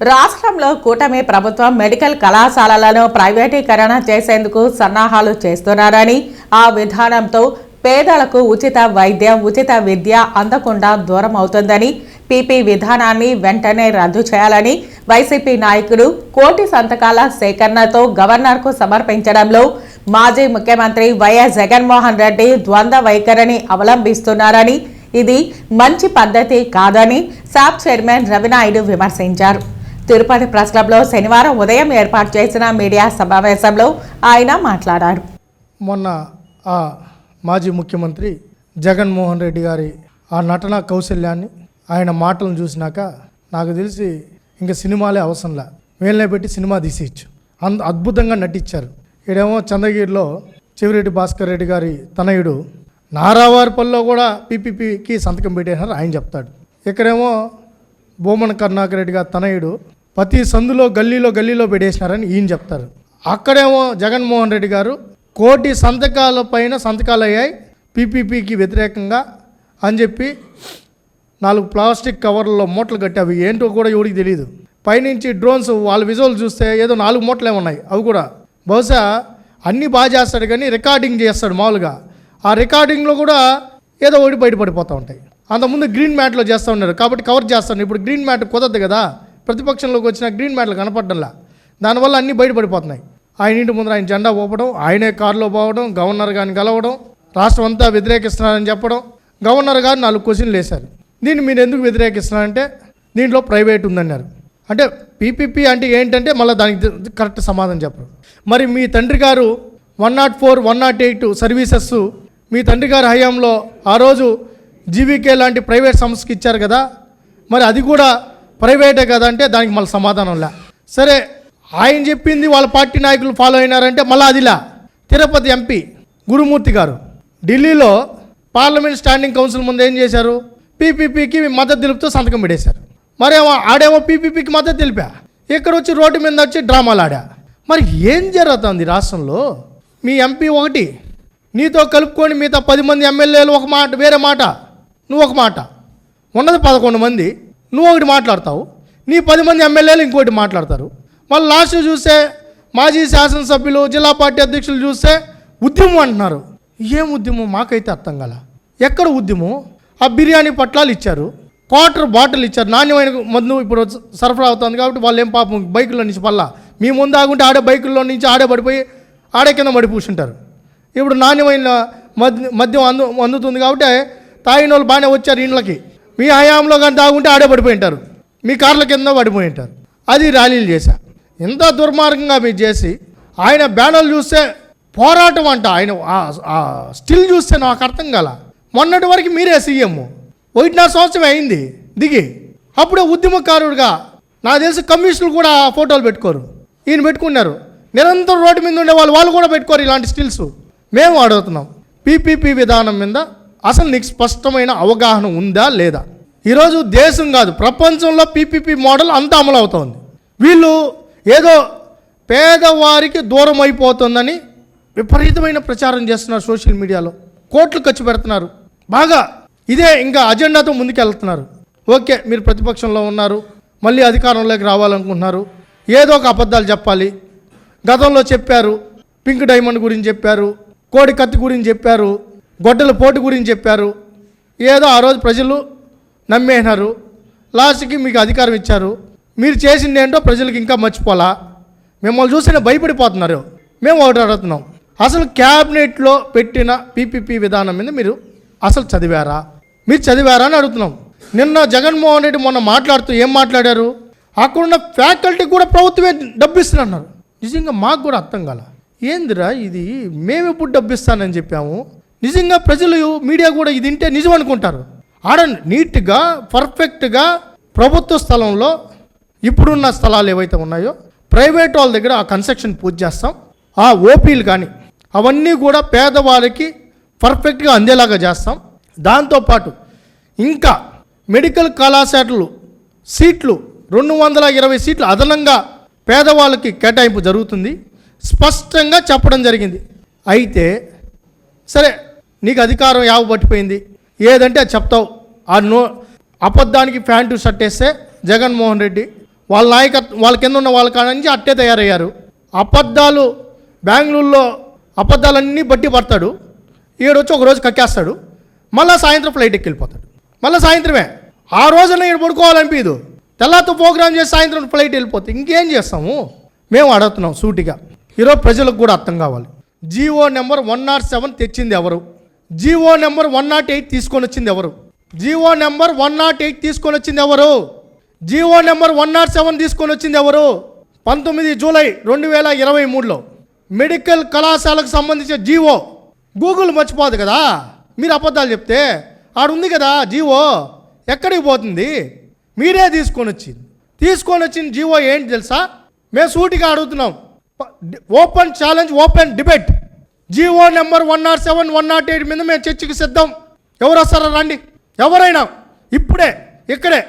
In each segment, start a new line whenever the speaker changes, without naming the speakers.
రాష్ట్రంలో కూటమి ప్రభుత్వం మెడికల్ కళాశాలలను ప్రైవేటీకరణ చేసేందుకు సన్నాహాలు చేస్తున్నారని ఆ విధానంతో పేదలకు ఉచిత వైద్యం ఉచిత విద్య అందకుండా దూరం అవుతుందని పీపీ విధానాన్ని వెంటనే రద్దు చేయాలని వైసీపీ నాయకుడు కోటి సంతకాల సేకరణతో గవర్నర్కు సమర్పించడంలో మాజీ ముఖ్యమంత్రి వైఎస్ జగన్మోహన్ రెడ్డి ద్వంద్వ వైఖరిని అవలంబిస్తున్నారని ఇది మంచి పద్ధతి కాదని సాబ్ చైర్మన్ రవినాయుడు విమర్శించారు. తిరుపతి ప్రెస్ క్లబ్లో శనివారం ఉదయం ఏర్పాటు చేసిన మీడియా సమావేశంలో ఆయన మాట్లాడారు.
మొన్న ఆ మాజీ ముఖ్యమంత్రి జగన్మోహన్ రెడ్డి గారి ఆ నటన కౌశల్యాన్ని ఆయన మాటలను చూసినాక నాకు తెలిసి ఇంకా సినిమాలే అవసరంలా వీళ్ళనే పెట్టి సినిమా తీసేయచ్చు. అంత అద్భుతంగా నటించారు. ఈడేమో చంద్రగిరిలో చెవిరెడ్డి భాస్కర్ రెడ్డి గారి తనయుడు నారావారిపల్లిలో కూడా పీపీపీకి సంతకం పెట్టేసినారు ఆయన చెప్తాడు. ఇక్కడేమో బోమన్ కరుణాకర్ రెడ్డి గారి తనయుడు ప్రతి సందులో గల్లీలో గల్లీలో పెట్టేసినారని ఈయన చెప్తారు. అక్కడేమో జగన్మోహన్ రెడ్డి గారు కోటి సంతకాల పైన సంతకాలు అయ్యాయి పీపీపీకి వ్యతిరేకంగా అని చెప్పి నాలుగు ప్లాస్టిక్ కవర్లలో మూటలు కట్టి అవి ఏంటో కూడా ఎవరికి తెలియదు పైనుంచి డ్రోన్స్ వాళ్ళ విజువల్ చూస్తే ఏదో నాలుగు మూటలే ఉన్నాయి అవి కూడా. బహుశా అన్నీ బాగా చేస్తాడు కానీ రికార్డింగ్ చేస్తాడు మామూలుగా. ఆ రికార్డింగ్లో కూడా ఏదో ఒకటి బయటపడిపోతూ ఉంటాయి. అంతకుముందు గ్రీన్ మ్యాట్లో చేస్తూ ఉన్నారు కాబట్టి కవర్ చేస్తాను. ఇప్పుడు గ్రీన్ మ్యాట్ కుదరదు కదా. ప్రతిపక్షంలోకి వచ్చిన గ్రీన్ మ్యాట్లు కనపడడంలా. దానివల్ల అన్నీ బయటపడిపోతున్నాయి. ఆయన ఇంటి ముందర ఆయన జెండా ఊపడం ఆయనే కారులో పోవడం గవర్నర్ గారిని కలవడం రాష్ట్రం అంతా వ్యతిరేకిస్తున్నారని చెప్పడం గవర్నర్ గారు నాలుగు క్వశ్చన్లు వేశారు. దీన్ని మీరు ఎందుకు వ్యతిరేకిస్తున్నారంటే దీంట్లో ప్రైవేట్ ఉందన్నారు. అంటే పీపీపీ అంటే ఏంటంటే మళ్ళీ దానికి కరెక్ట్ సమాధానం చెప్పరు. మరి మీ తండ్రి గారు one nought four one nought eight services మీ తండ్రి గారి హయాంలో ఆ రోజు జీవీకే లాంటి ప్రైవేట్ సంస్థకి ఇచ్చారు కదా. మరి అది కూడా ప్రైవేటే కదా అంటే దానికి మళ్ళీ సమాధానం లే. సరే ఆయన చెప్పింది వాళ్ళ పార్టీ నాయకులు ఫాలో అయినారంటే మళ్ళీ అదిలా తిరుపతి ఎంపీ గురుమూర్తి గారు ఢిల్లీలో పార్లమెంట్ స్టాండింగ్ కౌన్సిల్ ముందు ఏం చేశారు? పీపీపీకి మద్దతు తెలుపుతూ సంతకం పెట్టేశారు. మరేమో ఆడేమో పీపీపీకి మద్దతు తెలిపా. ఇక్కడ వచ్చి రోడ్డు మీద వచ్చి డ్రామాలు ఆడా. మరి ఏం జరుగుతుంది రాష్ట్రంలో? మీ ఎంపీ ఒకటి నీతో కలుపుకొని మిగతా పది మంది ఎమ్మెల్యేలు ఒక మాట వేరే మాట నువ్వు ఒక మాట. ఉన్నది పదకొండు మంది. నువ్వు ఒకటి మాట్లాడతావు నీ పది మంది ఎమ్మెల్యేలు ఇంకోటి మాట్లాడతారు. మళ్ళీ లాస్ట్ చూస్తే మాజీ శాసనసభ్యులు జిల్లా పార్టీ అధ్యక్షులు చూస్తే ఉద్యమం అంటున్నారు. ఏం ఉద్యమం? మాకైతే అర్థం కాల. ఎక్కడ ఉద్యమం? ఆ బిర్యానీ పట్లాలు ఇచ్చారు. క్వార్టర్ బాటిల్ ఇచ్చారు. నాణ్యమైన మందు ఇప్పుడు సరఫరా అవుతుంది కాబట్టి వాళ్ళు ఏం పాపం బైకుల్లో నుంచి పల్లా. మీ ముందు ఆగుంటే ఆడే బైకుల్లో నుంచి ఆడే పడిపోయి ఆడే కింద పడి కూర్చుంటారు ఇప్పుడు నాణ్యమైన మద్య మద్యం అందు అందుతుంది కాబట్టి తాగిన వాళ్ళు బాగానే వచ్చారు ఇండ్లకి. మీ హయాంలో కానీ తాగుంటే ఆడే పడిపోయి ఉంటారు. మీ కార్ల కింద పడిపోయి ఉంటారు. అది ర్యాలీలు చేశా. ఇంత దుర్మార్గంగా మీరు చేసి ఆయన బ్యానర్లు చూస్తే పోరాటం అంట. ఆయన స్టిల్ చూస్తే నాకు అర్థం కల. మొన్నటి వరకు మీరే సీఎం. ఒకటిన్నర సంవత్సరం అయింది. దిగి. అప్పుడే ఉద్యమకారుడుగా నాకు తెలిసి కమిషన్లు కూడా ఫోటోలు పెట్టుకోరు. ఈయన పెట్టుకున్నారు. నిరంతరం రోడ్డు మీద ఉండే వాళ్ళు వాళ్ళు కూడా పెట్టుకోరు ఇలాంటి స్టిల్స్. మేము అడుగుతున్నాం. పీపీపీ విధానం మీద అసలు నీకు స్పష్టమైన అవగాహన ఉందా లేదా? ఈరోజు దేశం కాదు ప్రపంచంలో పీపీపీ మోడల్ అంతా అమలు అవుతోంది వీళ్ళు ఏదో పేదవారికి దూరం అయిపోతుందని విపరీతమైన ప్రచారం చేస్తున్నారు సోషల్ మీడియాలో. కోట్లు ఖర్చు పెడుతున్నారు. బాగా ఇదే ఇంకా అజెండాతో ముందుకెళ్తున్నారు. ఓకే మీరు ప్రతిపక్షంలో ఉన్నారు. మళ్ళీ అధికారంలోకి రావాలనుకుంటున్నారు. ఏదో ఒక అబద్ధాలు చెప్పాలి. గతంలో చెప్పారు. పింక్ డైమండ్ గురించి చెప్పారు. కోడి కత్తి గురించి చెప్పారు. గొడ్డల పోటు గురించి చెప్పారు. ఏదో ఆ రోజు ప్రజలు నమ్మేసినారు. లాస్ట్కి మీకు అధికారం ఇచ్చారు. మీరు చేసింది ఏంటో ప్రజలకు ఇంకా మర్చిపోలా. మిమ్మల్ని చూస్తేనే భయపడిపోతున్నారు. మేము ఒకటి అడుగుతున్నాం. అసలు క్యాబినెట్లో పెట్టిన పీపీపీ విధానం మీద మీరు అసలు చదివారా? మీరు చదివారా అని అడుగుతున్నాం. నిన్న జగన్మోహన్ రెడ్డి మొన్న మాట్లాడుతూ ఏం మాట్లాడారు? అక్కడున్న ఫ్యాకల్టీ కూడా ప్రభుత్వమే డబ్బు ఇస్తున్నారు నిజంగా మాకు కూడా అర్థం కాల. ఏందిరా ఇది? మేము ఎప్పుడు డబ్బు ఇస్తానని చెప్పాము. నిజంగా ప్రజలు మీడియా కూడా ఇది వింటే నిజం అనుకుంటారు. ఆడ నీట్గా పర్ఫెక్ట్గా ప్రభుత్వ స్థలంలో ఇప్పుడున్న స్థలాలు ఏవైతే ఉన్నాయో ప్రైవేట్ వాళ్ళ దగ్గర ఆ కన్స్ట్రక్షన్ పూర్తి చేస్తాం. ఆ ఓపీలు కానీ అవన్నీ కూడా పేదవాళ్ళకి పర్ఫెక్ట్గా అందేలాగా చేస్తాం. దాంతోపాటు ఇంకా మెడికల్ కళాశాలలు సీట్లు రెండు వందల ఇరవై సీట్లు అదనంగా పేదవాళ్ళకి కేటాయింపు జరుగుతుంది. స్పష్టంగా చెప్పడం జరిగింది. అయితే సరే నీకు అధికారం యావ పట్టిపోయింది. ఏదంటే అది చెప్తావు. ఆ నో అబద్ధానికి ప్యాంటు షర్ట్ వేస్తే జగన్మోహన్ రెడ్డి వాళ్ళ నాయకత్వం వాళ్ళ కింద ఉన్న వాళ్ళ కాడ నుంచి అట్టే తయారయ్యారు. అబద్ధాలు బెంగళూరులో అబద్ధాలన్నీ బట్టి పడతాడు. ఈడొచ్చి ఒక రోజు కక్కేస్తాడు. మళ్ళీ సాయంత్రం ఫ్లైట్ ఎక్కి వెళ్ళిపోతాడు మళ్ళీ సాయంత్రమే. ఆ రోజున ఈడు పడుకోవాలనిపించదు తెల్లారితో ప్రోగ్రామ్ చేసి సాయంత్రం ఫ్లైట్ వెళ్ళిపోతే ఇంకేం చేస్తాము? మేము అడుగుతున్నాం సూటిగా. ఈరోజు ప్రజలకు కూడా అర్థం కావాలి. GO number one nought seven తెచ్చింది ఎవరు? GO number one nought eight తీసుకొని వచ్చింది ఎవరు? GO number one nought eight తీసుకొని వచ్చింది ఎవరు? GO number one nought seven తీసుకొని వచ్చింది ఎవరు? పంతొమ్మిది జూలై రెండు వేల ఇరవై మూడులో. మెడికల్ కళాశాలకు సంబంధించిన జీవో. గూగుల్ మర్చిపోదు కదా? మీరు అబద్ధాలు చెప్తే ఆడుంది కదా జీవో? ఎక్కడికి పోతుంది? మీరే తీసుకొని వచ్చింది తీసుకొని వచ్చిన జీవో ఏంటి తెలుసా? మేము సూటిగా అడుగుతున్నాం. Open challenge open debate. GO number one nought seven one nought eight మీద మేము చర్చకి సిద్ధం. ఎవరు వస్తారా రండి. ఎవరైనా ఇప్పుడే ఇక్కడే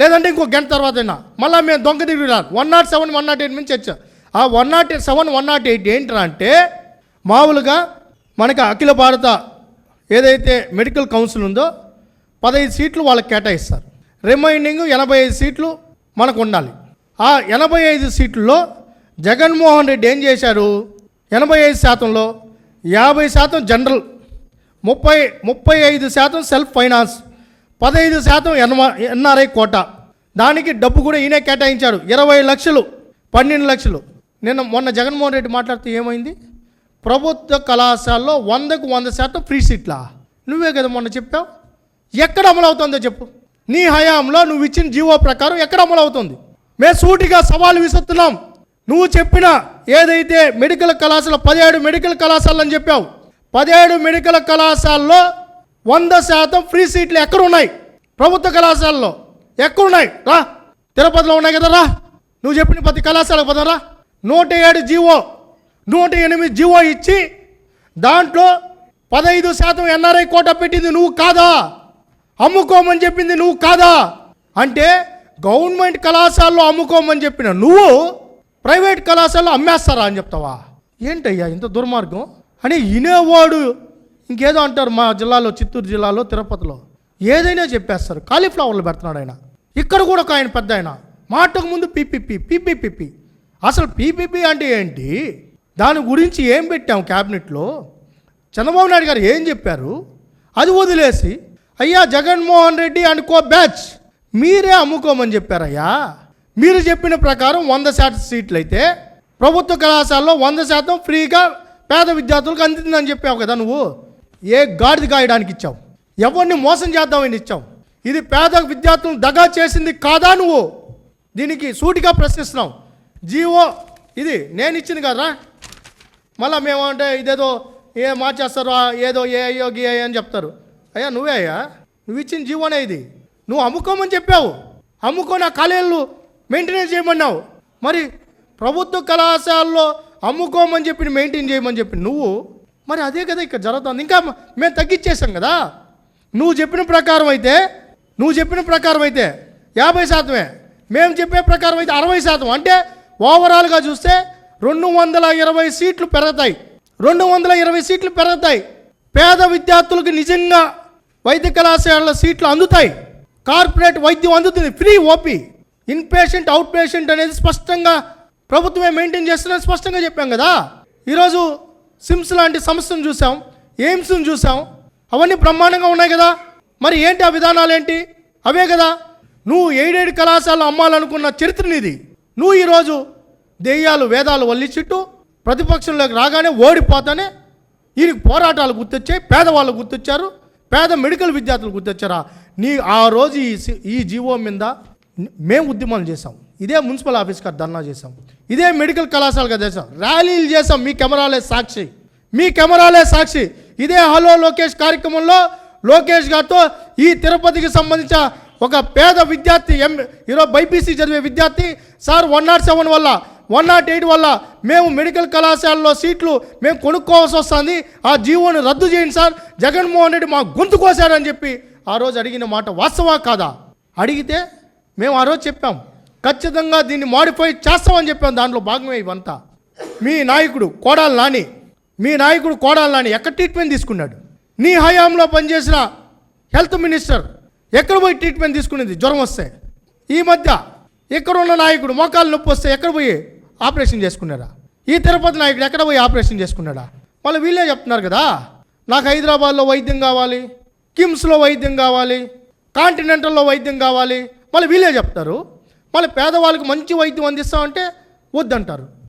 లేదంటే ఇంకో గంట తర్వాత అయినా మళ్ళీ మేము దొంగ దిగి రాదు one nought seven one nought eight మీద చర్చ. ఆ one nought seven one nought eight ఏంటరా అంటే మామూలుగా మనకి అఖిల భారత ఏదైతే మెడికల్ కౌన్సిల్ ఉందో పదహైదు సీట్లు వాళ్ళకి కేటాయిస్తారు. రిమైనింగ్ ఎనభై ఐదు సీట్లు మనకు ఉండాలి. ఆ ఎనభై ఐదు సీట్లలో జగన్మోహన్ రెడ్డి ఏం చేశారు? ఎనభై ఐదు శాతంలో యాభై శాతం జనరల్ ముప్పై ముప్పై ఐదు శాతం సెల్ఫ్ ఫైనాన్స్ పదహైదు శాతం ఎన్మ ఎన్ఆర్ఐ కోట. దానికి డబ్బు కూడా ఈయనే కేటాయించాడు. ఇరవై లక్షలు పన్నెండు లక్షలు. నిన్న మొన్న జగన్మోహన్ రెడ్డి మాట్లాడితే ఏమైంది? ప్రభుత్వ కళాశాలలో వందకు వంద శాతం ఫ్రీ సీట్లా. నువ్వే కదా మొన్న చెప్పావు. ఎక్కడ అమలు అవుతుందో చెప్పు. నీ హయాంలో నువ్వు ఇచ్చిన జీవో ప్రకారం ఎక్కడ అమలు అవుతుంది? మేము సూటిగా సవాలు విసురుతున్నాం. నువ్వు చెప్పిన ఏదైతే మెడికల్ కళాశాల పదిహేడు మెడికల్ కళాశాలలు అని చెప్పావు. పదిహేడు మెడికల్ కళాశాలలో వంద శాతం ఫ్రీ సీట్లు ఎక్కడున్నాయి? ప్రభుత్వ కళాశాలలో ఎక్కడున్నాయి? రా తిరుపతిలో ఉన్నాయి కదా రా. నువ్వు చెప్పిన ప్రతి కళాశాలకు పదరా నూట ఏడు జీవో నూట ఎనిమిది జీవో ఇచ్చి దాంట్లో పదహైదు శాతం ఎన్ఆర్ఐ కోట పెట్టింది నువ్వు కాదా? అమ్ముకోమని చెప్పింది నువ్వు కాదా? అంటే గవర్నమెంట్ కళాశాలలో అమ్ముకోమని చెప్పిన నువ్వు ప్రైవేట్ కళాశాలలో అమ్మేస్తారా అని చెప్తావా? ఏంటయ్యా ఇంత దుర్మార్గం? అని వినేవాడు ఇంకేదో అంటారు మా జిల్లాలో చిత్తూరు జిల్లాలో తిరుపతిలో. ఏదైనా చెప్పేస్తారు. కాలీఫ్లవర్లు పెడుతున్నాడు ఆయన. ఇక్కడ కూడా ఒక ఆయన పెద్ద ఆయన. మాటకు ముందు పీపీపీ పీపీపీపీ. అసలు పీపీపీ అంటే ఏంటి? దాని గురించి ఏం పెట్టాం క్యాబినెట్లో? చంద్రబాబు నాయుడు గారు ఏం చెప్పారు? అది వదిలేసి అయ్యా Jaganmohan Reddy and co batch. మీరే అమ్ముకోమని చెప్పారయ్యా. మీరు చెప్పిన ప్రకారం వంద శాతం సీట్లు అయితే ప్రభుత్వ కళాశాలలో వంద శాతం ఫ్రీగా పేద విద్యార్థులకు అందుతుందని చెప్పావు కదా నువ్వు. ఏ గాడిది కాయడానికి ఇచ్చావు? ఎవరిని మోసం చేద్దామని ఇచ్చావు? ఇది పేద విద్యార్థులను దగా చేసింది కాదా నువ్వు? దీనికి సూటిగా ప్రశ్నిస్తున్నావు జీవో ఇది నేను ఇచ్చింది కదా మళ్ళీ మేము అంటే ఇదేదో ఏ మార్చేస్తారు ఏదో ఏ అయ్యో గి అయ్యో అని చెప్తారు. అయ్యా నువ్వే అయ్యా. నువ్వు ఇచ్చిన జీవోనే ఇది. నువ్వు అమ్ముకోమని చెప్పావు. అమ్ముకొని ఆ కాలేజీలు మెయింటెనెన్స్ చేయమన్నావు. మరి ప్రభుత్వ కళాశాలలో అమ్ముకోమని చెప్పి మెయింటైన్ చేయమని చెప్పి నువ్వు మరి అదే కదా ఇక్కడ జరుగుతుంది. ఇంకా మేము తగ్గించేసాం కదా. నువ్వు చెప్పిన ప్రకారం అయితే నువ్వు చెప్పిన ప్రకారం అయితే యాభై శాతమే. మేము చెప్పే ప్రకారం అయితే అరవై శాతం. అంటే ఓవరాల్గా చూస్తే రెండు వందల ఇరవై సీట్లు పెరుగుతాయి. రెండు వందల ఇరవై సీట్లు పెరుగుతాయి. పేద విద్యార్థులకు నిజంగా వైద్య కళాశాలలో సీట్లు అందుతాయి. కార్పొరేట్ వైద్యం అందుతుంది. Free OP. In patient out patient అనేది స్పష్టంగా ప్రభుత్వమే మెయింటైన్ చేస్తుందని స్పష్టంగా చెప్పాం కదా. ఈరోజు సిమ్స్ లాంటి సంస్థను చూసాం ఎయిమ్స్ను చూసాం. అవన్నీ బ్రహ్మాండంగా ఉన్నాయి కదా. మరి ఏంటి ఆ విధానాలు ఏంటి? అవే కదా. నువ్వు ఏడేడు కళాశాలలో అమ్మాలనుకున్న చరిత్ర నీది నువ్వు ఈరోజు దెయ్యాలు వేదాలు వల్లిచిట్టు ప్రతిపక్షంలోకి రాగానే ఓడిపోతానే ఈయనకి పోరాటాలు గుర్తొచ్చాయి పేదవాళ్ళు గుర్తొచ్చారు పేద మెడికల్ విద్యార్థులు గుర్తొచ్చారా? నీ ఆ రోజు ఈ ఈ జీవో మీద మేము ఉద్యమాలు చేసాం ఇదే మున్సిపల్ ఆఫీస్ కాడ ధర్నా చేసాం ఇదే మెడికల్ కళాశాలగా చేసాం ర్యాలీలు చేసాం మీ కెమెరాలే సాక్షి. మీ కెమెరాలే సాక్షి. ఇదే హలో లోకేష్ కార్యక్రమంలో లోకేష్ గారితో ఈ తిరుపతికి సంబంధించిన ఒక పేద విద్యార్థి ఎం ఈరోజు బైపీసీ చదివే విద్యార్థి సార్ వన్ నాట్ సెవెన్ వల్ల వన్ నాట్ ఎయిట్ వల్ల మేము మెడికల్ కళాశాలలో సీట్లు మేము కొనుక్కోవాల్సి వస్తుంది. ఆ జీవోని రద్దు చేయండి సార్. జగన్మోహన్ రెడ్డి మా గొంతు కోసారని చెప్పి ఆ రోజు అడిగిన మాట వాస్తవా కాదా? అడిగితే మేము ఆ రోజు చెప్పాం ఖచ్చితంగా దీన్ని మాడిఫై చేస్తామని చెప్పాం దాంట్లో భాగమే ఇవంతా. మీ నాయకుడు కోడాలు నాని మీ నాయకుడు కోడాలు నాని ఎక్కడ ట్రీట్మెంట్ తీసుకున్నాడు? నీ హయాంలో పనిచేసిన హెల్త్ మినిస్టర్ ఎక్కడ పోయి ట్రీట్మెంట్ తీసుకునేది? జ్వరం వస్తే. ఈ మధ్య ఇక్కడ ఉన్న నాయకుడు మోకాలు నొప్పి వస్తే ఎక్కడ పోయి ఆపరేషన్ చేసుకున్నాడా? ఈ తిరుపతి నాయకుడు ఎక్కడ పోయి ఆపరేషన్ చేసుకున్నాడా? మళ్ళీ వీళ్ళే చెప్తున్నారు కదా నాకు హైదరాబాద్లో వైద్యం కావాలి కిమ్స్లో వైద్యం కావాలి కాంటినెంటల్లో వైద్యం కావాలి మళ్ళీ వీళ్ళే చెప్తారు. మళ్ళీ పేదవాళ్ళకి మంచి వైద్యం అందిస్తామంటే వద్దంటారు.